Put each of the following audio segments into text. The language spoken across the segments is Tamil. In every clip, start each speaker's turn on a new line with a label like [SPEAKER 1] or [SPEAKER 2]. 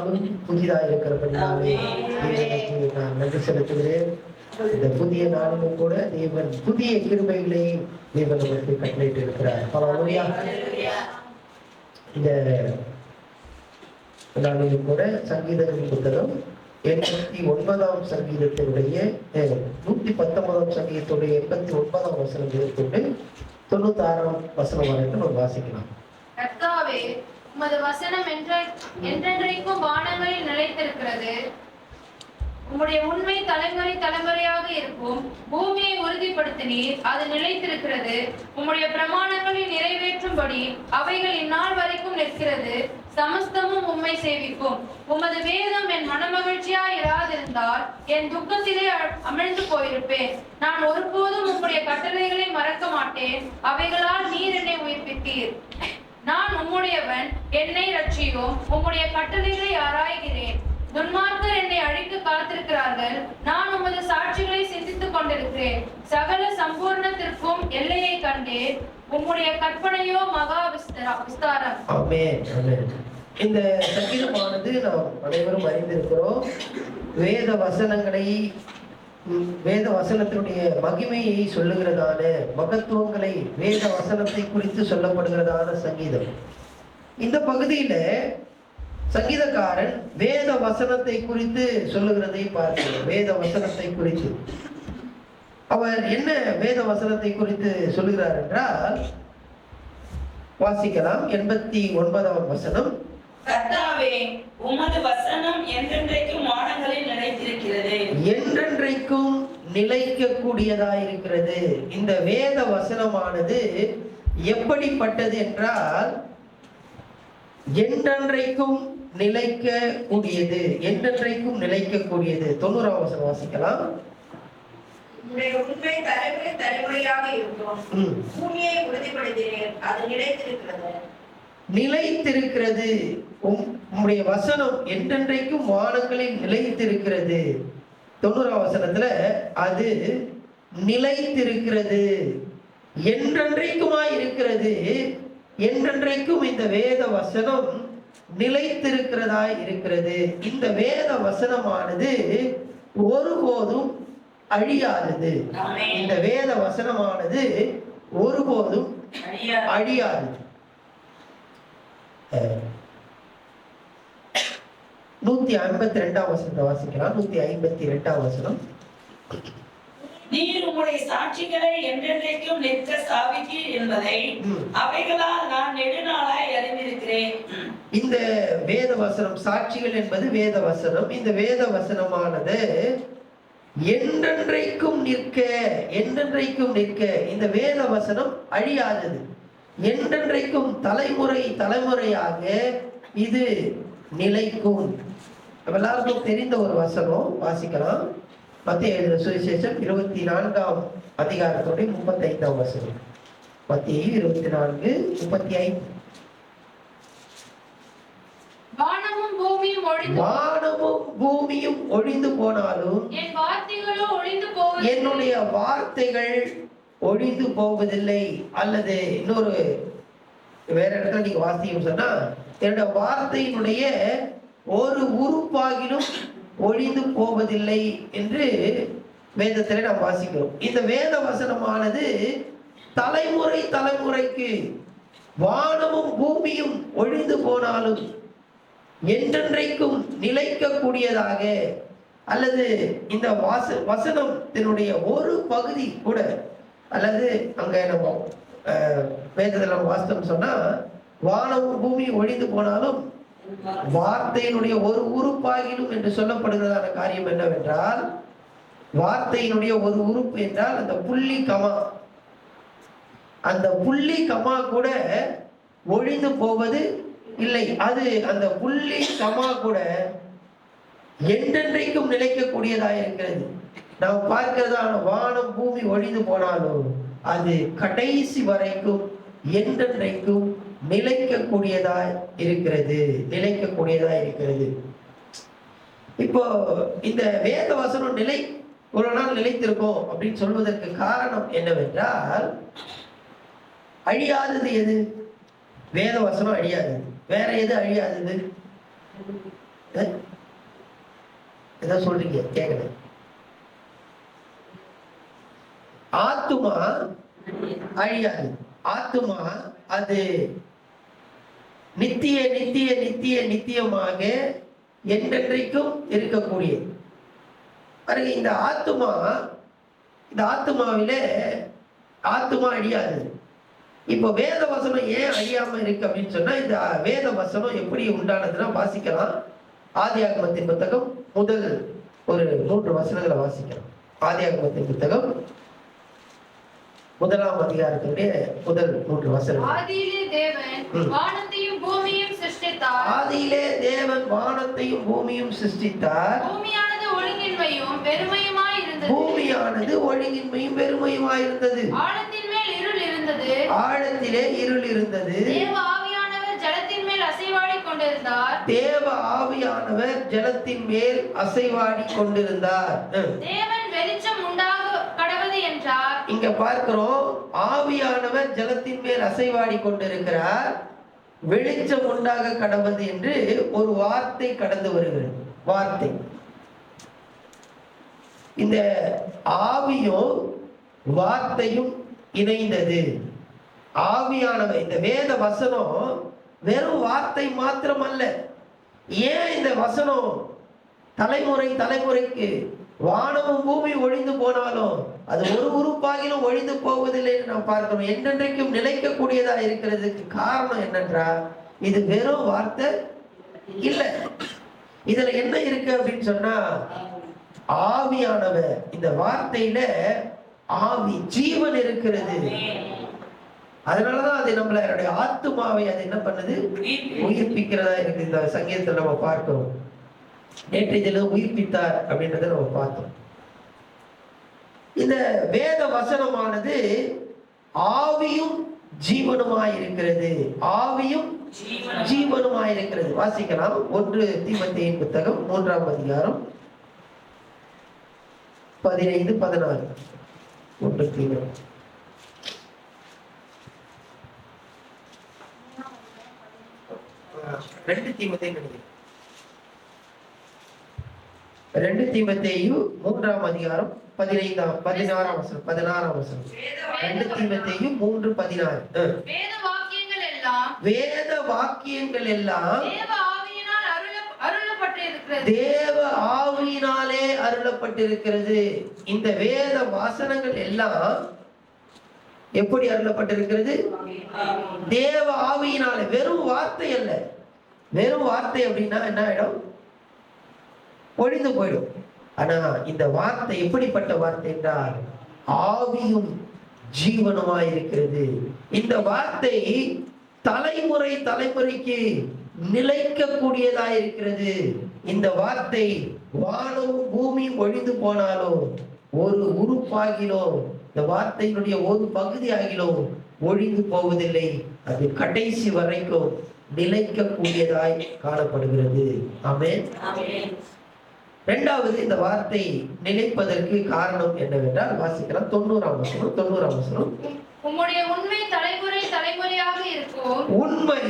[SPEAKER 1] நாளும் புதிதாக இருக்கிறபடினாலே தேவனுக்கு நான் நன்றி செலுத்துகிறேன். இந்த புதிய நாளிலும் கூட தேவன் புதிய கிருபைகளை தேவன் நமக்கு கட்டளையிட்டு இருக்கிறார் ஹalleluya. இந்த நாளிலும் கூட சங்கீதங்களின் புத்தகம் எண்பத்தி ஒன்பதாம் சங்கீதத்தினுடைய நூத்தி பத்தொன்பதாம் சங்கீதத்துடைய எண்பத்தி ஒன்பதாம் வசனம் மேற்கொண்டு தொண்ணூத்தாறாம் வசனம் வரைக்கும் நம்ம வாசிக்கலாம்.
[SPEAKER 2] உமது வசனம் என்ற என்றென்றைக்கும் வானங்களில் நிலைத்திருக்கிறது. உம்முடைய உண்மை தலைமுறை தலைமுறையாக இருக்கும். பூமியை உறுதிப்படுத்தினீர் அது நிலைத்திருக்கிறது. உம்முடைய பிரமாணங்களை நிறைவேற்றும்படி அவைகள் இந்நாள் வரைக்கும் நிற்கிறது. சமஸ்தமும் உம்மை சேவிக்கும். உமது வேதம் என் மனமகிழ்ச்சியா இராதிருந்தால் என் துக்கத்திலே அமிழ்ந்து போயிருப்பேன். நான் ஒருபோதும் உம்முடைய கட்டளைகளை மறக்க மாட்டேன். அவைகளால் நீர் என்னை உயிர்ப்பித்தீர். நான் உம்முடையவன் என்னை ரட்சியும் உம்முடைய கட்டளைகளை ஆராய்கிறேன். துன்மார்க்கர் என்னை அழிக்க காத்திருக்கிறார்கள். நான் உமது சாட்சிகளை சிந்தித்துக் கொண்டிருக்கிறேன். சகல சம்பூர்ணத்திற்கும் எல்லையை கண்டேன். உம்முடைய கற்பனையோ மகா விஸ்தாரம்.
[SPEAKER 1] இந்த சங்கீதமானது நாம் அனைவரும் அறிந்திருக்கிறோம். வேத வசனங்களை வேத வசனத்தினுடைய மகிமையை சொல்லுகிறதான மகத்துவங்களை வேத வசனத்தை குறித்து சொல்லப்படுகிறதான சங்கீதம். இந்த பகுதியில சங்கீதக்காரன் வேத வசனத்தை குறித்து சொல்லுகிறதை பார்க்கிறோம். வேத வசனத்தை குறித்து. அவர் என்ன வேத வசனத்தை குறித்து சொல்லுகிறார் என்றால் வாசிக்கலாம். எண்பத்தி ஒன்பதாம் வசனம்.
[SPEAKER 3] கர்த்தாவே உமது வசனம் என்றென்றைக்கும் வானங்களில் நிலைத்திருக்கிறது.
[SPEAKER 1] என்றென்றைக்கும் நிலைக்கக்கூடியதாயிருக்கிறது. இந்த வேத வசனமானது எப்படிப்பட்டது என்றால் என்றென்றைக்கும் நிலைக்கக்கூடியது. என்றென்றைக்கும் நிலைக்கக்கூடியது. தொண்ணூறாம் வசனம் வாசிக்கலாம்.
[SPEAKER 4] உண்மை தலைமுறை தலைமுறையாக இருக்கும். பூமியை உறுதிப்படுத்தினேன். அது நிலைத்திருக்கிறது.
[SPEAKER 1] நிலைத்திருக்கிறது. உம் உம்முடைய வசனம் என்றென்றைக்கும் வானங்களில் நிலைத்திருக்கிறது. தொண்ணூறாம் வசனத்துல அது நிலைத்திருக்கிறது. என்றென்றைக்குமாய் இருக்கிறது. என்றென்றைக்கும் இந்த வேத வசனம் நிலைத்திருக்கிறதாய் இருக்கிறது. இந்த வேத வசனமானது ஒருபோதும் அழியாதது. இந்த வேத வசனமானது ஒருபோதும் அழியாது. நூத்தி ஐம்பத்தி ரெண்டாம் வசனத்தை வாசிக்கலாம் நூத்தி ஐம்பத்தி ரெண்டாம் வசனம்
[SPEAKER 3] நீர் உம்முடைய சாட்சிகளை என்றென்றைக்கும் நிற்க ஸ்தாபித்தீர் என்பதை. அவைகளால் நான் நெடுநாளாய் அறிந்திருக்கிறேன்.
[SPEAKER 1] இந்த வேத வசனம் சாட்சிகள் என்பது வேத வசனம் இந்த வேத வசனமானது என்றென்றைக்கும் நிற்க என்றென்றைக்கும் நிற்க இந்த வேத வசனம் அழியாதது என்றென்றைக்கும் தலைமுறை தலைமுறையாக இது நிலைக்கும். எல்லாருக்கும் தெரிந்த ஒரு வசனம் வாசிக்கலாம். மத்திய எழுதின சுவிசேஷம் இருபத்தி நான்காம் அதிகாரத்துடைய முப்பத்தி ஐந்தாம் வசனம். மத்திய இருபத்தி நான்கு முப்பத்தி ஐந்து
[SPEAKER 2] வானமும் பூமியும் ஒழிந்து
[SPEAKER 1] வானமும் பூமியும் ஒழிந்து போனாலும் என்னுடைய வார்த்தைகள் ஒழிந்து போவதில்லை அல்லது இன்னொரு வேற இடத்துல நீங்க வாசிக்கணும் சொன்னா என்னோட வார்த்தையினுடைய ஒரு உறுப்பாகிலும் ஒழிந்து போவதில்லை என்று வேதத்திலே நாம் வாசிக்கிறோம். இந்த வேத வசனமானது தலைமுறை தலைமுறைக்கு வானமும் பூமியும் ஒழிந்து போனாலும் என்றென்றைக்கும் நிலைக்கக்கூடியதாக அல்லது இந்த வாச வசனத்தினுடைய ஒரு பகுதி கூட அல்லது அங்க நம்ம அஹ், வேதத்துல நம்ம வாசித்தோம் சொன்னா வானமும் பூமி ஒழிந்து போனாலும் வார்த்தையினுடைய ஒரு உறுப்பாகிலும் என்று சொல்லப்படுகிறதான காரியம் என்னவென்றால் வார்த்தையினுடைய ஒரு உறுப்பு என்றால் அந்த புள்ளி கமா. அந்த புள்ளி கமா கூட ஒழிந்து போவது இல்லை. அது அந்த புள்ளி கமா கூட என்றென்றைக்கும் நிலைக்கக்கூடியதாக இருக்கிறது. நாம் பார்க்கிறதான வானம் பூமி ஒழிந்து போனாலும் அது கடைசி வரைக்கும் என்றென்றைக்கும் நிலைக்கக்கூடியதாய் இருக்கிறது நிலைக்கக்கூடியதாய் இருக்கிறது. இப்போ இந்த வேத வசனம் நிலை ஒரு நாள் நிலைத்திருக்கும் அப்படின்னு சொல்வதற்கு காரணம் என்னவென்றால் அழியாதது எது? வேத வசனம் அழியாதது. வேற எது அழியாதது? ஏதோ சொல்றீங்க? கேட்கல ஆத்துமா அழியாது. ஆத்துமா அது நித்திய நித்திய நித்திய நித்தியமாக என்றென்றைக்கும் இருக்கக்கூடியது. பாருங்க இந்த ஆத்துமா இந்த ஆத்துமாவிலே ஆத்துமா அழியாது. இப்போ வேத வசனம் ஏன் அழியாம இருக்கு அப்படின்னு சொன்னா இந்த வேத வசனம் எப்படி உண்டானதுன்னா வாசிக்கலாம். ஆதியாகமத்தின் புத்தகம் முதல் ஒரு மூன்று வசனங்களை வாசிக்கலாம். ஆதியாகமத்தின் புத்தகம் முதலாம் அதிகாரத்தினுடைய முதல் மூன்று வசனம்.
[SPEAKER 2] ஆதியிலே தேவன். வானத்தையும் பூமியையும் சிருஷ்டித்தார்.
[SPEAKER 1] ஆதியிலே தேவன் வானத்தையும் பூமியும் சிருஷ்டித்தார்.
[SPEAKER 2] பூமியானது ஒழுங்கின்மையும் பெருமையுமாய் இருந்தது.
[SPEAKER 1] பூமியானது ஒழுங்கின்மையும் பெருமையுமாயிருந்தது
[SPEAKER 2] ஆழத்தின் மேல் இருள் இருந்தது.
[SPEAKER 1] ஆழத்திலே இருள் இருந்தது.
[SPEAKER 2] தேவ ஆவியானவர் ஜலத்தின் மேல் அசைவாடி கொண்டிருந்தார்.
[SPEAKER 1] தேவ ஆவியானவர் ஜலத்தின் மேல் அசைவாடி கொண்டிருந்தார்.
[SPEAKER 2] தேவன் வெளிச்சம் உண்டாக கடவது என்றார்
[SPEAKER 1] இங்க பார்க்கிறோம் ஆவியானவர் ஜலத்தின் மேல் அசைவாடி கொண்டிருக்கிறார். வெளிச்சம் உண்டாக கடவது என்று ஒரு வார்த்தை கடந்து வருகிறது. வார்த்தை. இந்த ஆவியும் வார்த்தையும் இணைந்தது. ஆவியானவர் இந்த வேத வசனம் வெறும் வார்த்தை மாத்திரம் அல்ல ஏன் இந்த வசனம் தலைமுறை தலைமுறைக்கு வானமும் பூமி ஒழிந்து போனாலும் அது ஒரு உறுப்பாகிலும் ஒழிந்து போவதில்லை என்று நாம் பார்க்கிறோம். என்றென்றைக்கும் நிலைக்கக்கூடியதா இருக்கிறதுக்கு காரணம் என்னென்றால் இது வெறும் வார்த்தை இல்லை. இதுல என்ன இருக்கு அப்படின்னு சொன்னா ஆவியானவர் இந்த வார்த்தையில ஆவி ஜீவன் இருக்கிறது. அதனாலதான் அது நம்மளுடைய ஆத்துமாவை அது என்ன பண்ணுது? உயிர்ப்பிக்கிறதா இருக்கு இந்த சங்கீதத்தில் நம்ம பார்க்கிறோம். நேற்றைய தினம் உயிர்ப்பித்தார் அப்படின்றத நம்ம பார்த்தோம். இந்த வேத வசனமானது ஆவியும் ஜீவனுமாய் இருக்கிறது. ஆவியும் ஜீவனுமாய். இருக்கிறது. வாசிக்கலாம். ஒன்று தீமத்தையின் புத்தகம் மூன்றாம் அதிகாரம் பதினைந்து பதினாறு. ஒன்று தீமம் ரெண்டு தீமத்தையும் நினைக்கிறேன். ரெண்டு தீமத்தேயு மூன்றாம் அதிகாரம் பதினைந்தாம் பதினாறாம் வசனம் பதினாறாம் வசனம். ரெண்டு தீமத்தேயு மூன்று பதினாறு.
[SPEAKER 2] வேத வாக்கியங்கள் எல்லாம் தேவ ஆவியினாலே அருளப்பட்டிருக்கிறது.
[SPEAKER 1] இந்த வேத வாசனங்கள் எல்லாம் எப்படி அருளப்பட்டிருக்கிறது? தேவ ஆவியினாலே வெறும் வார்த்தை அல்ல. வெறும் வார்த்தை அப்படின்னா என்ன ஆயிடும்? ஒழிந்து போயிடும். ஆனா இந்த வார்த்தை எப்படிப்பட்ட வார்த்தை என்றால் ஆவியும் ஜீவனுமாய் இருக்கிறது. இந்த வார்த்தை தலைமுறை தலைமுறைக்கு நிலைக்கக்கூடியதாய் இருக்கிறது. இந்த வார்த்தை வானமும் பூமியும் ஒழிந்து போனாலும் ஒரு உறுப்பாகிலோ இந்த வார்த்தையினுடைய ஒரு பகுதி ஆகிலோ ஒழிந்து போவதில்லை. அது கடைசி வரைக்கும் நிலைக்கக்கூடியதாய் காணப்படுகிறது. ஆமே இரண்டாவது இந்த வார்த்தை நிலைப்பதற்கு காரணம் என்னவென்றால் வாசிக்கலாம். தொண்ணூறாம் வசனம் தொண்ணூறாம் வசனம்.
[SPEAKER 2] உம்முடைய உண்மை தலைமுறை தலைமுறையாக இருக்கும்.
[SPEAKER 1] உண்மை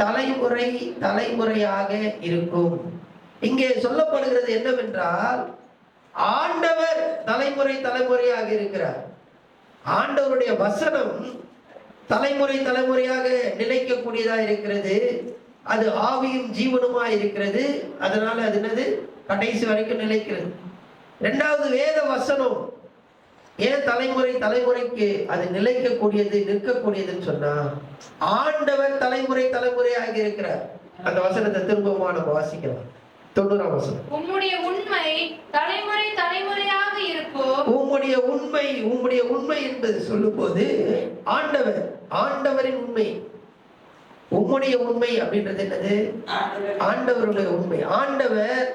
[SPEAKER 1] தலைமுறை தலைமுறையாக இருக்கும். இங்கே சொல்லப்படுகிறது என்னவென்றால் ஆண்டவர் தலைமுறை தலைமுறையாக இருக்கிறார். ஆண்டவருடைய வசனம் தலைமுறை தலைமுறையாக நிலைக்கக்கூடியதா இருக்கிறது. அது ஆவியும் ஜீவனுமா இருக்கிறது. அதனால அது என்னது? கடைசி வரைக்கும் நிலைக்கிறது. இரண்டாவது வேத வசனம். ஏன் தலைமுறை தலைமுறைக்கு அது நிலைக்கக்கூடியது நிற்கக்கூடியதுன்னு சொன்னா ஆண்டவர் தலைமுறை தலைமுறையாக இருக்கிறார் அந்த வசனத்தை திரும்பவும் நம்ம வாசிக்கலாம். தொண்ணூறாம் வசனம்.
[SPEAKER 2] உம்முடைய உண்மை தலைமுறை தலைமுறையாக இருக்கும்
[SPEAKER 1] உம்முடைய உண்மை உம்முடைய உண்மை என்பது சொல்லும்போது ஆண்டவர் ஆண்டவரின் உண்மை. உம்முடைய உண்மை அப்படின்றது என்னது? ஆண்டவருடைய உண்மை. ஆண்டவர்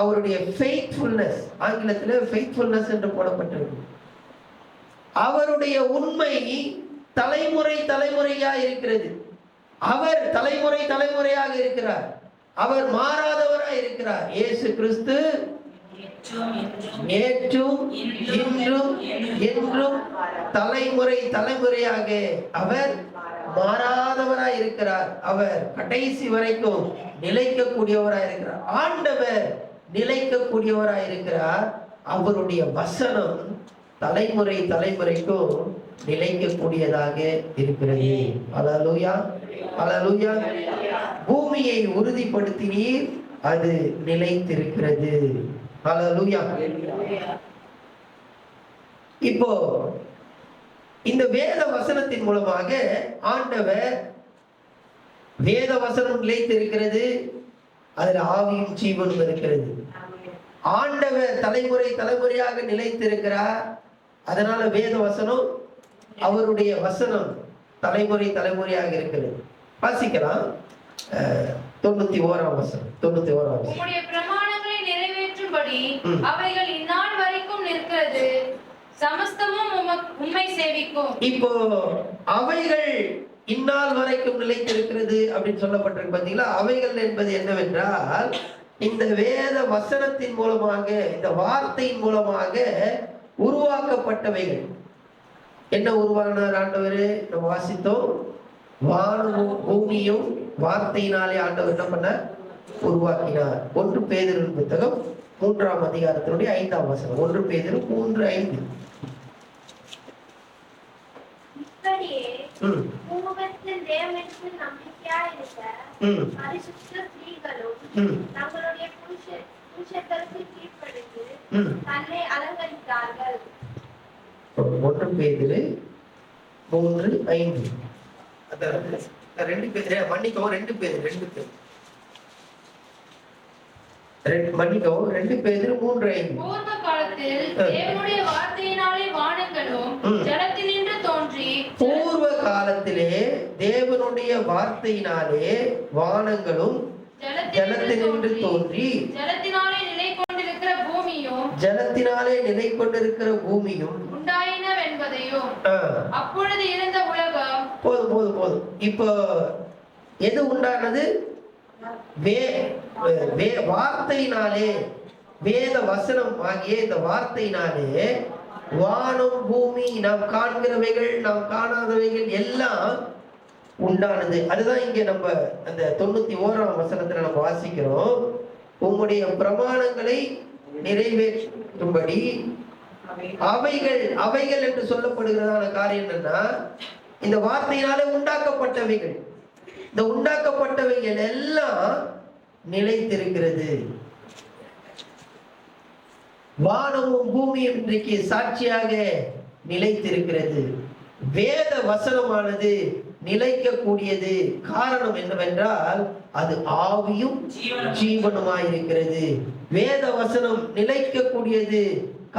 [SPEAKER 1] அவருடைய ஃபெய்த்ஃபுல்னஸ் ஆங்கிலத்தில் ஃபெய்த்ஃபுல்னஸ் என்று போடப்பட்டிருக்கு அவருடைய உண்மை தலைமுறை தலைமுறையா இருக்கிறது. அவர் தலைமுறை தலைமுறையாக இருக்கிறார். அவர் மாறாதவராய் இருக்கிறார். இயேசு கிறிஸ்து நேற்றும் இன்றும் என்றும் தலைமுறை தலைமுறையாக அவர் மாறாதவராய் இருக்கிறார். அவர் கடைசி வரைக்கும் நிலைக்கக்கூடியவராய் இருக்கிறார். ஆண்டவர் நிலைக்கக்கூடியவராய் இருக்கிறார் அவருடைய வசனம் தலைமுறை தலைமுறைக்கும் நிலைக்கக்கூடியதாக இருக்கிறது. அலலூயா அலலூயா. பூமியை உறுதிப்படுத்தினீர் அது நிலைத்திருக்கிறது. அலலூயா. இப்போ இந்த வேத வசனத்தின் மூலமாக ஆண்டவர் வேத வசனம் நிலைத்திருக்கிறது. அதுல ஆவியும் ஜீவனும் இருக்கிறது. ஆண்டவர் தலைமுறை தலைமுறையாக நிலைத்திருக்கிறார். அதனால வேத வசனம் அவருடைய வசனம் தலைமுறை தலைமுறையாக இருக்கிறது. வாசிக்கலாம். தொண்ணூத்தி ஓராம் வசனம் தொண்ணூத்தி ஓராம்
[SPEAKER 2] நிறைவேற்றும்படி. அவைகள் இந்நாள் வரைக்கும் நிற்கிறது. சமஸ்தமும் உம்மை சேவிக்கும்.
[SPEAKER 1] இப்போ அவைகள் இந்நாள் வரைக்கும் நிலைத்திருக்கிறது அப்படின்னு சொல்லப்பட்டிருக்கு பாத்தீங்களா அவைகள் என்பது என்னவென்றால் இந்த வேத வசனத்தின் மூலமாக இந்த வார்த்தையின் மூலமாக உருவாக்கப்பட்டவைகள். என்ன உருவானார் ஆண்டவர்? நம்ம வாசித்தோம். வானமும் பூமியும் வார்த்தையினாலே ஆண்டவர் என்ன பண்ண? உருவாக்கினார். ஒன்று பேதரின் புத்தகம் மூன்றாம் அதிகாரத்தினுடைய ஐந்தாம் வசனம். ஒன்று பேதரு மூன்று ஐந்து. ம்.
[SPEAKER 5] பரிசுத்த ஸ்திரீகளும் தங்களுடைய கீழ்ப்படிந்து தன்னை அலங்கரித்தார்கள்.
[SPEAKER 1] ஒன்று பேதிரு மூன்று ஐந்து. ரெண்டு பேர் மன்னிக்கவும் ரெண்டு பேர் ரெண்டு பேர். ரெண்டு மன்னிக்கவும் ரெண்டு பேர் மூன்று ஐந்து.
[SPEAKER 2] பூர்வ காலத்தில் தேவனுடைய வார்த்தையினாலே வானங்களும்
[SPEAKER 1] ம்.
[SPEAKER 2] ஜலத்தினின்று தோன்றி
[SPEAKER 1] பூர்வ காலத்திலே தேவனுடைய வார்த்தையினாலே வானங்களும் ஜலத்தினின்று தோன்றி
[SPEAKER 2] ஜலத்தினாலே நிலை கொண்டிருக்கிற பூமியும்
[SPEAKER 1] ஜலத்தினாலே நிலை கொண்டிருக்கிற பூமியும்
[SPEAKER 2] உண்டாயினவென்பதையும் அப்பொழுது இருந்த உலகம்
[SPEAKER 1] போதும் போதும் போதும். இப்போ எது உண்டானது? வே வே வார்த்தையினாலே வேத வசனம் ஆகிய இந்த வார்த்தையினாலே வானம் பூமி நாம் காண்கிறவைகள் நாம் காணாதவைகள் எல்லாம் உண்டானது. அதுதான் இங்க நம்ம அந்த தொண்ணூத்தி ஓராம் வசனத்துல நம்ம வாசிக்கிறோம். உங்களுடைய பிரமாணங்களை நிறைவேற்றும்படி அவைகள் அவைகள் என்று சொல்லப்படுகிறதான காரியம் என்னன்னா இந்த வார்த்தையினால உண்டாக்கப்பட்டவைகள். இந்த உண்டாக்கப்பட்டவைகள் எல்லாம் நிலைத்திருக்கிறது. வானமும் பூமியும் இன்றைக்கு சாட்சியாக நிலைத்திருக்கிறது. வேத வசனமானது நிலைக்கக்கூடியது. காரணம் என்னவென்றால் அது ஆவியும் ஜீவனுமாயிருக்கிறது. வேத வசனம் நிலைக்கக்கூடியது.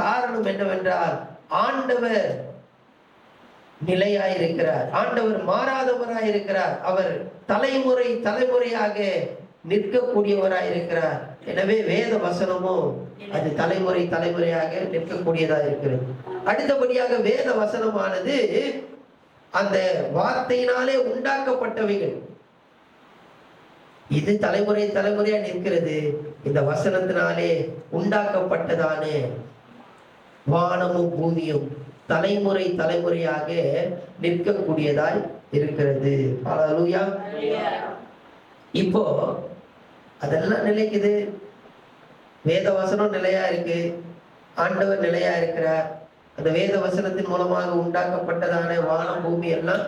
[SPEAKER 1] காரணம் என்னவென்றால் ஆண்டவர் நிலையாயிருக்கிறார். ஆண்டவர் மாறாதவராயிருக்கிறார். அவர் தலைமுறை தலைமுறையாக நிற்கக்கூடியவராயிருக்கிறார். எனவே வேத வசனமும் அது தலைமுறை தலைமுறையாக நிற்கக்கூடியதா இருக்கிறது அடுத்தபடியாக வேத வசனமானது அந்த வார்த்தையினாலே உண்டாக்கப்பட்டவைகள். இது தலைமுறை தலைமுறையா நிற்கிறது. இந்த வசனத்தினாலே உண்டாக்கப்பட்டதானே வானமும் பூமியும் தலைமுறை தலைமுறையாக நிற்கக்கூடியதாய் இருக்கிறது. ஹalleluya. இப்போ அதெல்லாம் நிலைக்குது. வேத வசனம் நிலையா இருக்கு. ஆண்டவர் நிலையா இருக்கிறார். அந்த வேத வசனத்தின் மூலமாக உண்டாக்கப்பட்டதான வானம் பூமி எல்லாம்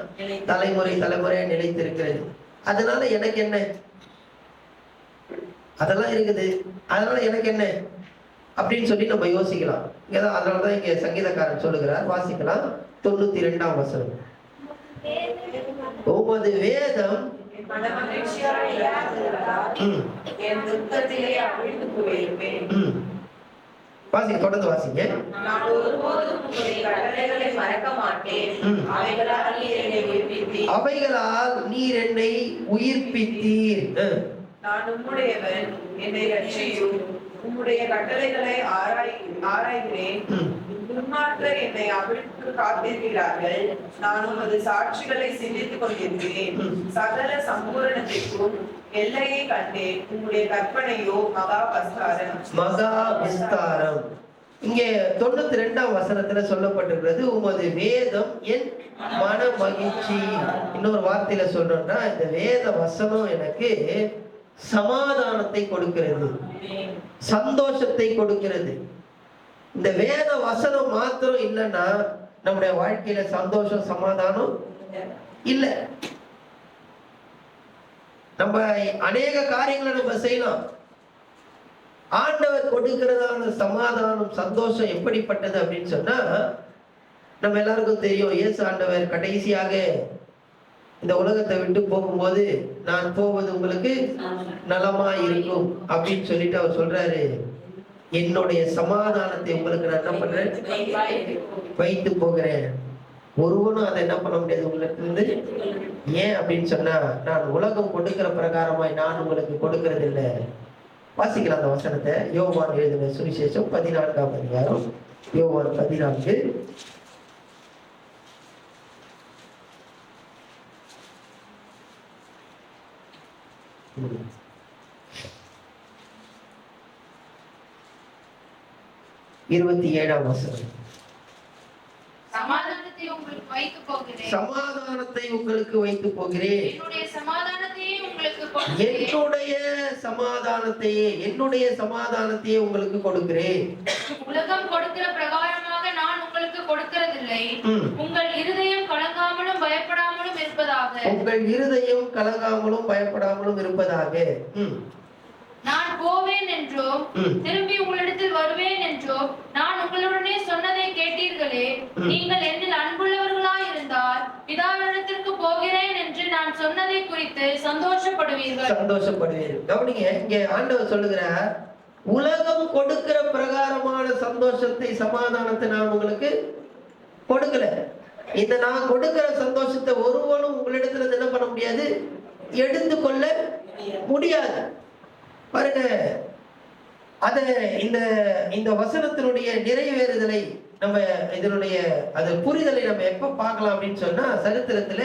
[SPEAKER 1] தலைமுறை தலைமுறையா நிலைத்திருக்கிறது. அதனால எனக்கு என்ன? அதெல்லாம் இருக்குது. அதனால எனக்கு என்ன? அப்படின்னு சொல்லி நம்ம யோசிக்கலாம். இங்கதான் அதனாலதான் இங்க சங்கீதக்காரன் சொல்லுகிறார். வாசிக்கலாம். தொண்ணூத்தி ரெண்டாம் வசனம். உமது வேதம்
[SPEAKER 4] என் துக்கத்திலே போயிருப்பேன்.
[SPEAKER 1] வாசிங்க தொடர்ந்து வாசிங்க
[SPEAKER 4] நான் ஒருபோதும் உம்முடைய கட்டளைகளை மறக்க மாட்டேன். அவைகளால் நீர் என்னை உயிர்ப்பித்தீர்
[SPEAKER 1] அவைகளால் நீர் என்னை உயிர்ப்பித்தீர்.
[SPEAKER 4] நான் உம்முடையவன் என்னை ரட்சியும் உம்முடைய கட்டளைகளை ஆராய் ஆராய்கிறேன். துன்மார்க்கர் என்னை அவிழ்த்து காத்திருக்கிறார்கள். நான் உமது சாட்சிகளை சிந்தித்துக் கொண்டிருக்கிறேன். சகல சம்பூரணத்திற்கும் எல்லையை கண்டேன். உம்முடைய கற்பனையோ மகா பஸ்காரம்
[SPEAKER 1] மகா விஸ்தாரம் இங்கே தொண்ணூத்தி ரெண்டாம் வசனத்துல சொல்லப்பட்டிருக்கிறது உமது வேதம் என் மன மகிழ்ச்சி இன்னொரு வார்த்தையில சொல்றோம்னா இந்த வேத வசனம் எனக்கு சமாதானத்தை கொடுக்கிறது. சந்தோஷத்தை கொடுக்கிறது. இந்த வேத வசனம் மாத்திரம் இல்லைன்னா நம்முடைய வாழ்க்கையில சந்தோஷம் சமாதானம் இல்ல. நம்ம அநேக காரியங்களை நம்ம செய்யலாம். ஆண்டவர் கொடுக்கிறதான சமாதானம் சந்தோஷம் எப்படிப்பட்டது அப்படின்னு சொன்னா நம்ம எல்லாருக்கும் தெரியும் இயேசு ஆண்டவர் கடைசியாக இந்த உலகத்தை விட்டு போகும்போது நான் போவது உங்களுக்கு நலமா இருக்கும் அப்படின்னு சொல்லிட்டு அவர் சொல்றாரு. என்னுடைய சமாதானத்தை உங்களுக்கு நான் என்ன பண்றேன்? வைத்து போகிறேன். ஒருவனும் அதை என்ன பண்ண முடியாது. உங்களுக்கு இருந்து ஏன் அப்படின்னு சொன்னா நான் உலகம் கொடுக்கிற பிரகாரமாய் நான் உங்களுக்கு கொடுக்கறது இல்லை. வாசிக்கலாம் அந்த வசனத்தை. யோவான் எழுதின சுவிசேஷம் பதினான்காம் அதிகாரம். யோவான் பதினான்கு. ம். இருபத்தி ஏழாம் வசனம்.
[SPEAKER 2] சமாதானத்தை உங்களுக்கு வைத்து போகிறேன்.
[SPEAKER 1] சமாதானத்தை உங்களுக்கு வைத்து போகிறேன்.
[SPEAKER 2] என்னுடைய சமாதானத்தையே உங்களுக்கு
[SPEAKER 1] என்னுடைய சமாதானத்தையே என்னுடைய சமாதானத்தையே உங்களுக்கு கொடுக்கிறேன்.
[SPEAKER 2] உலகம் கொடுக்கிற பிரகாரமாக நான் உங்களுக்கு கொடுக்கிறதில்லை. உங்கள் இருதயம் கலங்காமலும் பயப்படாமலும் இருப்பதாக.
[SPEAKER 1] உங்கள் இருதயம் கலங்காமலும் பயப்படாமலும் இருப்பதாக. ம்,
[SPEAKER 2] நான் போவேன் என்றும்
[SPEAKER 1] ம்.
[SPEAKER 2] திரும்பி உங்களிடத்தில் வருவேன் என்றும் நான் உங்களுடனே சொன்னதை கேட்டீர்களே. நீங்கள் என்னில் அன்புள்ளவர்களாய் இருந்தால் பிதாவிடத்திற்கு போகிறேன் என்று நான் சொன்னதை குறித்து சந்தோஷப்படுவீர்கள்.
[SPEAKER 1] சந்தோஷப்படுவீர்கள். கவனிங்க இங்க ஆண்டவர் சொல்லுகிறார் உலகம் கொடுக்கிற பிரகாரமான சந்தோஷத்தை சமாதானத்தை நான் உங்களுக்கு கொடுக்கல. இந்த நான் கொடுக்கிற சந்தோஷத்தை ஒருவனும் உங்களிடத்துல என்ன பண்ண முடியாது? எடுத்துக்கொள்ள முடியாது. பாருங்க. அத இந்த இந்த வசனத்தினுடைய நிறைவேறுதலை நம்ம இதனுடைய அது புரிதலை நம்ம எப்ப பார்க்கலாம் அப்படின்னு சொன்னா சரித்திரத்துல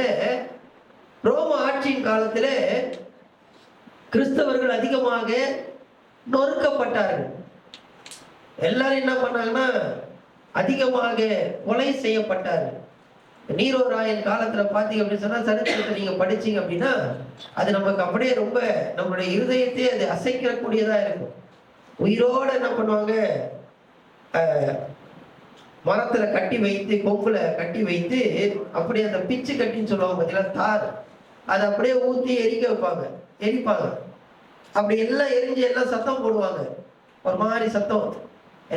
[SPEAKER 1] ரோம ஆட்சியின் காலத்துல கிறிஸ்தவர்கள் அதிகமாக நொறுக்கப்பட்டார்கள். எல்லாரும் என்ன பண்ணாங்கன்னா அதிகமாக கொலை செய்யப்பட்டார்கள். நீரோ ராயன் காலத்துல பாத்தீங்க அப்படின்னு சொன்னா சரித்திரத்தை நீங்க படிச்சீங்க அப்படின்னா அது நமக்கு அப்படியே ரொம்ப நம்மளுடைய இருதயத்தையே அது அசைக்கக்கூடியதா இருக்கும். உயிரோட என்ன பண்ணுவாங்க? மரத்துல கட்டி வைத்து கொம்புல கட்டி வைத்து அப்படியே அந்த பிச்சு கட்டின்னு சொல்லுவாங்க பார்த்தீங்களா தார். அதை அப்படியே ஊத்தி எரிக்க வைப்பாங்க. எரிப்பாங்க. அப்படி எல்லாம் எரிஞ்சு எல்லாம் சத்தம் போடுவாங்க. ஒரு மாதிரி சத்தம்.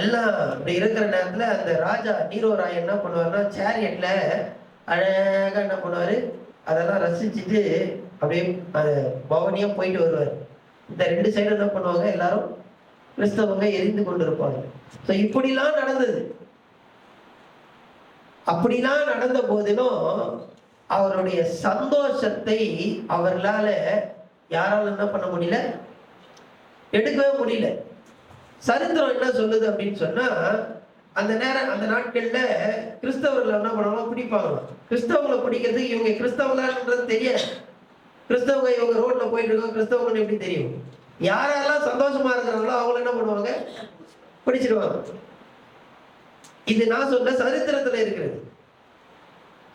[SPEAKER 1] எல்லாம் அப்படி இருக்கிற நேரத்துல அந்த ராஜா நீரோ ராய் என்ன பண்ணுவாருன்னா சேரியட்ல அழகாக என்ன பண்ணுவார்? அதெல்லாம் ரசிச்சுட்டு அப்படியே அது பவனியாக போயிட்டு வருவார். இந்த ரெண்டு சைடும் என்ன பண்ணுவாங்க. எல்லாரும் கிறிஸ்தவங்க எரிந்து கொண்டு இருப்பாங்க ஸோ இப்படிலாம் நடந்தது. அப்படிலாம் நடந்த போதிலும் அவருடைய சந்தோஷத்தை அவர்களால யாரால என்ன பண்ண முடியல? எடுக்கவே முடியல. சரித்திரம் என்ன சொல்லுது அப்படின்னு சொன்னா அந்த நேரம் அந்த நாட்கள்ல கிறிஸ்தவர்கள் என்ன பண்ணுவாங்க பிடிப்பாங்க. கிறிஸ்தவங்களை பிடிக்கிறது இவங்க கிறிஸ்தவங்களான்றது தெரியாது. கிறிஸ்தவங்க இவங்க ரோட்ல போயிட்டு இருக்காங்க கிறிஸ்தவங்கன்னு எப்படி தெரியும்? யாரெல்லாம் சந்தோஷமா இருக்கிறாங்களோ அவங்கள என்ன பண்ணுவாங்க? பிடிச்சிடுவாங்க. இது நான் சொன்ன சரித்திரத்துல இருக்கிறது.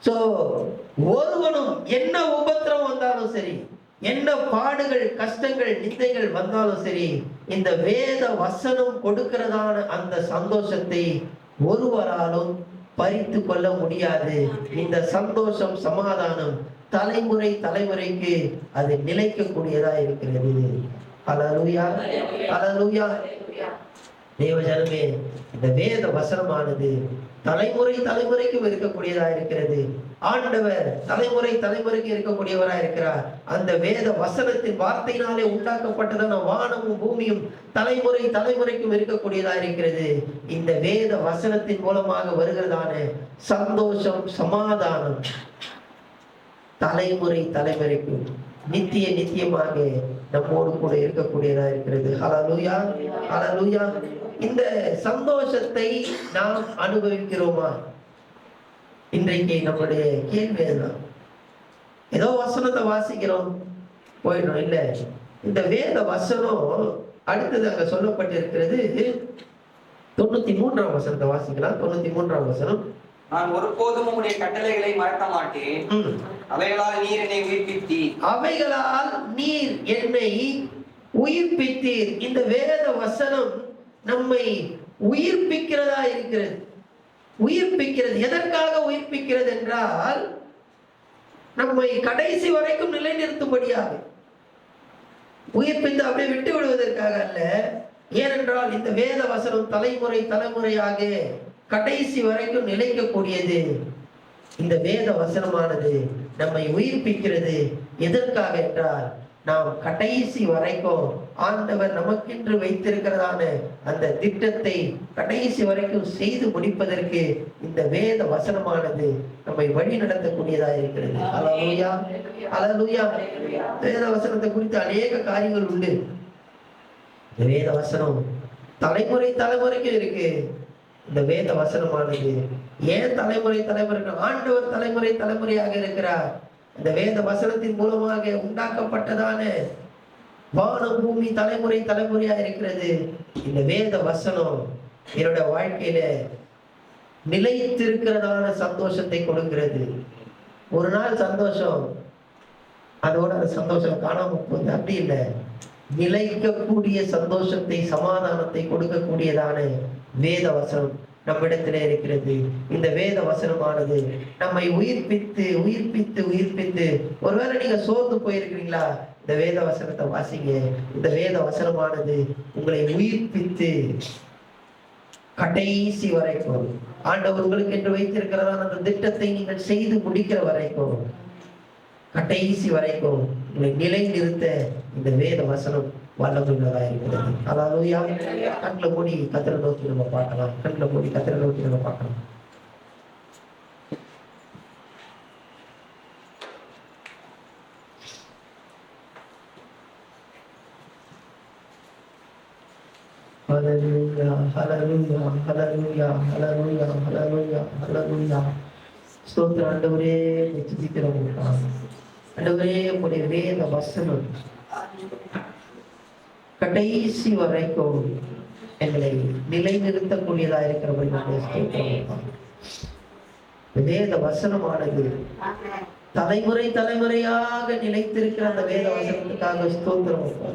[SPEAKER 1] ஸோ ஒருவனும் என்ன உபத்திரம் வந்தாலும் சரி என்ன பாடுகள் கஷ்டங்கள் நிந்தைகள் வந்தாலும் சரி இந்த வேத வசனம் கொடுக்கிறதான அந்த சந்தோஷத்தை ஒருவராலும் பறித்து கொள்ள முடியாது. இந்த சந்தோஷம் சமாதானம் தலைமுறை தலைமுறைக்கு அது நிலைக்கக்கூடியதா இருக்கிறது. அலலுயா அலலுயா. தேவஜனமே இந்த வேத வசனமானது தலைமுறை தலைமுறைக்கும் இருக்கக்கூடியதா இருக்கிறது. ஆண்டவர் தலைமுறை தலைமுறைக்கு இருக்கக்கூடியவரா இருக்கிறார். அந்த வேத வசனத்தின் வார்த்தையினாலே உண்டாக்கப்பட்டதான வானமும் பூமியும் தலைமுறை தலைமுறைக்கும் இருக்கக்கூடியதா இருக்கிறது. இந்த வேத வசனத்தின் மூலமாக வருகிறதான சந்தோஷம் சமாதானம் தலைமுறை தலைமுறைக்கும் நித்திய நித்தியமாக நம்மோடு கூட இருக்கக்கூடியதா இருக்கிறது. ஹலலூயா ஹலலூயா இந்த சந்தோஷத்தை நாம் அனுபவிக்கிறோமா? இன்றைக்கு நம்முடைய கேள்வி அதுதான். ஏதோ வசனத்தை வாசிக்கிறோம் போயிடும் இல்ல. இந்த வேத வசனம் அடுத்தது அங்க சொல்லப்பட்டிருக்கிறது. தொண்ணூத்தி மூன்றாம் வசனத்தை வாசிக்கலாம். தொண்ணூத்தி மூன்றாம் வசனம்.
[SPEAKER 6] நான் ஒருபோதும் உம்முடைய கட்டளைகளை மறக்க மாட்டேன். அவைகளால் நீர் என்னை உயிர்ப்பித்தீர்.
[SPEAKER 1] அவைகளால் நீர் என்னை உயிர்ப்பித்தீர். இந்த வேத வசனம் நம்மை உயிர்ப்பிக்கிறதா இருக்கிறது. உயிர்ப்பிக்கிறது எதற்காக உயிர்ப்பிக்கிறது என்றால் நம்மை கடைசி வரைக்கும் நிலைநிறுத்தும்படியாக. உயிர்ப்பித்து அப்படியே விட்டு விடுவதற்காக அல்ல ஏனென்றால் இந்த வேத வசனம் தலைமுறை தலைமுறையாக கடைசி வரைக்கும் நிலைக்கக்கூடியது. இந்த வேத வசனமானது நம்மை உயிர்ப்பிக்கிறது. எதற்காக என்றால் நாம் கடைசி வரைக்கும் ஆண்டவர் நமக்கென்று வைத்திருக்கிறதான அந்த திட்டத்தை கடைசி வரைக்கும் செய்து முடிப்பதற்கு இந்த வேத வசனமானது நம்மை வழி நடத்தக்கூடியதாக இருக்கிறது. அலலூயா அலலூயா வேத வசனத்தை குறித்து அநேக காரியங்கள் உண்டு. இந்த வேத வசனம் தலைமுறை தலைமுறைக்கு இருக்கு. இந்த வேத வசனமானது ஏன் தலைமுறை தலைமுறை ஆண்டவர் தலைமுறை தலைமுறையாக இருக்கிறார். இந்த வேத வசனத்தின் மூலமாக உண்டாக்கப்பட்டதான வான பூமி தலைமுறை தலைமுறையா இருக்கிறது. இந்த வேத வசனம் என்னோட வாழ்க்கையில நிலைத்திருக்கிறதான சந்தோஷத்தை கொடுக்கிறது. ஒரு நாள் சந்தோஷம். அதோட அந்த சந்தோஷம் காணாம போகுது. அப்படி இல்லை. நிலைக்கக்கூடிய சந்தோஷத்தை சமாதானத்தை கொடுக்கக்கூடியதான வேத வசனம். நம்மிடத்திலே இருக்கிறது. இந்த வேத வசனமானது நம்மை உயிர்ப்பித்து உயிர்ப்பித்து உயிர்ப்பித்து ஒருவேளை நீங்க சோர்ந்து போயிருக்கிறீங்களா? இந்த வேத வசனத்தை வாசிங்க. இந்த வேத வசனமானது உங்களை உயிர்ப்பித்து கடைசி வரைக்கும் ஆண்டவர் உங்களுக்கு என்று வைத்திருக்கிறதான அந்த திட்டத்தை நீங்கள் செய்து முடிக்கிற வரைக்கும் கடைசி வரைக்கும் உங்களை நிலை நிறுத்த இந்த வேத வசனம் வல்லமுள்ளதா இருக்கிறது அதாவது கண்ணில் கூடி கத்திர நோக்கி நம்ம பார்க்கலாம். கண்ணில் கூடி கத்திர நோக்கி நம்ம பார்க்கலாம். Hallelujah, hallelujah, hallelujah, hallelujah, hallelujah, hallelujah. ஸ்தோத்திரம் ஆண்டவரே துதிக்கிறோம். ஆண்டவரே உடைய வேத வசனம். கடைசி வரைக்கும் எங்களை நிலைநிறுத்தக்கூடியதா இருக்கிறபடி நாங்கள் ஸ்தோத்திரம் இந்த வேத வசனமானது தலைமுறை தலைமுறையாக நிலைத்திருக்கிற அந்த வேத வசனத்துக்காக ஸ்தோத்திரம் அப்பா.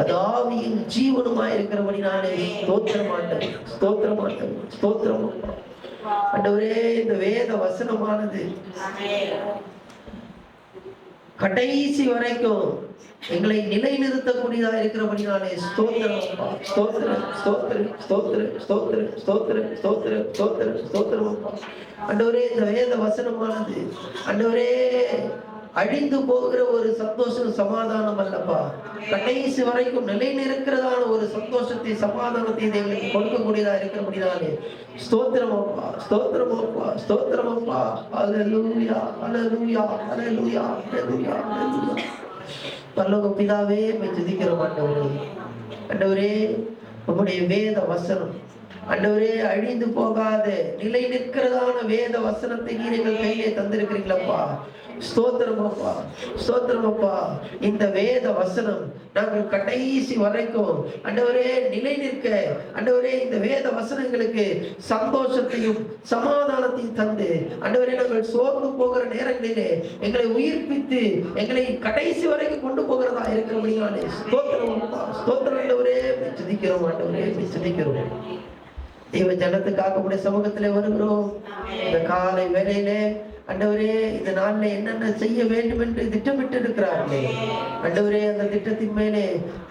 [SPEAKER 1] அது ஆவியும் ஜீவனுமாய் இருக்கிறபடினாலே ஸ்தோத்திரம் ஆண்டவர் ஸ்தோத்திரம் ஆண்டவர் ஸ்தோத்திரம். ஆண்டவரே இந்த வேத வசனமானது கடைசி வரைக்கும் எங்களை நிலைநிறுத்தக்கூடியதா இருக்கிறபடினாலே ஸ்தோத்திரம் அப்பா. ஸ்தோத்திரம் ஸ்தோத்திரம் ஸ்தோத்திரம் ஸ்தோத்திரம் ஸ்தோத்திரம் ஸ்தோத்திரம் ஸ்தோத்திரம் ஸ்தோத்திரம் அப்பா. இந்த வேத வசனமானது ஆண்டவரே அழிந்து போகிற ஒரு சந்தோஷம் சமாதானம் அல்லப்பா. கடைசி வரைக்கும் நிலை நிற்கிறதான ஒரு சந்தோஷத்தை சமாதானத்தை இது எங்களுக்கு கொடுக்கக்கூடியதா இருக்கிறபடினாலே ஸ்தோத்திரம் அப்பா ஸ்தோத்திரம் அப்பா ஸ்தோத்திரம் அப்பா. அலலூயா அலலூயா அல்லேலூயா அல்லேலூயா அல்லேலூயா பிதாவே மை துதிக்கிறோம் மாட்டவரே அண்டவரே உங்களுடைய வேத வசனம். அண்டவரே அழிந்து போகாத நிலை நிற்கிறதான வேத வசனத்தை நீங்கள் கையிலே தந்திருக்கிறீங்களப்பா ஸ்தோத்திரம் ஸ்தோத்திரமாப்பா. ஸ்தோத்திரம் இந்த வேத வசனம் நாங்கள் கடைசி வரைக்கும் அண்டவரே நிலை நிற்க அண்டவரே இந்த வேத வசனங்களுக்கு சந்தோஷத்தையும் சமாதானத்தையும் தந்து அண்டவரே நாங்கள் சோர்ந்து போகிற நேரங்களிலே எங்களை உயிர்ப்பித்து எங்களை கடைசி வரைக்கும் கொண்டு போகிறதா இருக்கிறபடினாலே ஸ்தோத்திரம் அப்பா ஸ்தோத்திரம் ஆண்டவரே சிதிக்கிறோம் துதிக்கிறோம் ஆண்டவரே உம்மை தெய்வ ஜனத்துக்காக உடைய சமூகத்திலே வருகிறோம். இந்த காலை வேளையிலே ஆண்டவரே இந்த நாள்ல என்னென்ன செய்ய வேண்டும் என்று திட்டமிட்டு இருக்கிறார்களே ஆண்டவரே அந்த திட்டத்தின் மேலே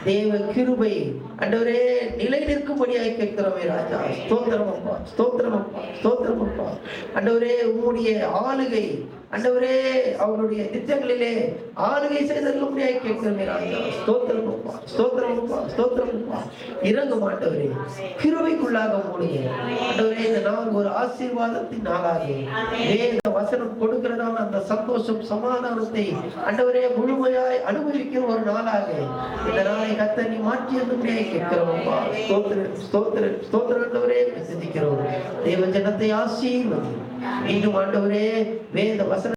[SPEAKER 1] தேவ கிருபை. ஆண்டவரே நிலை நிற்கும்படியாய் கேட்கிறோமே ராஜா. ஸ்தோத்திரம் அப்பா ஸ்தோத்திரம் அப்பா ஸ்தோத்திரம் அப்பா. ஆண்டவரே உம்முடைய ஆளுகை அண்டவரே அவருடைய நித்தியங்களிலே ஆளுகை செய்தல்லும்படியா கேட்கிறமே ஸ்தோத்திரம் ஸ்தோத்திரம் ஸ்தோத்திரம் இறங்க மாட்டவரே கிருவைக்குள்ளாக மூடுங்க. அண்டவரே இந்த நாள் ஒரு ஆசீர்வாதத்தின் நாளாக. இந்த வசனம் கொடுக்கிறதான அந்த சந்தோஷம் சமாதானத்தை அண்டவரே முழுமையாய் அனுபவிக்கிற ஒரு நாளாக. இந்த நாளை கத்த நீ மாற்றியதும்படியா கேட்கிறோம்ப்பா ஸ்தோத்திரம் ஸ்தோத்திர ஸ்தோத்திர அண்டவரே சிந்திக்கிறோம் தேவ ஜனத்தை ஆசீர்வதி மீண்டும் ஆண்டவரே வேத வசன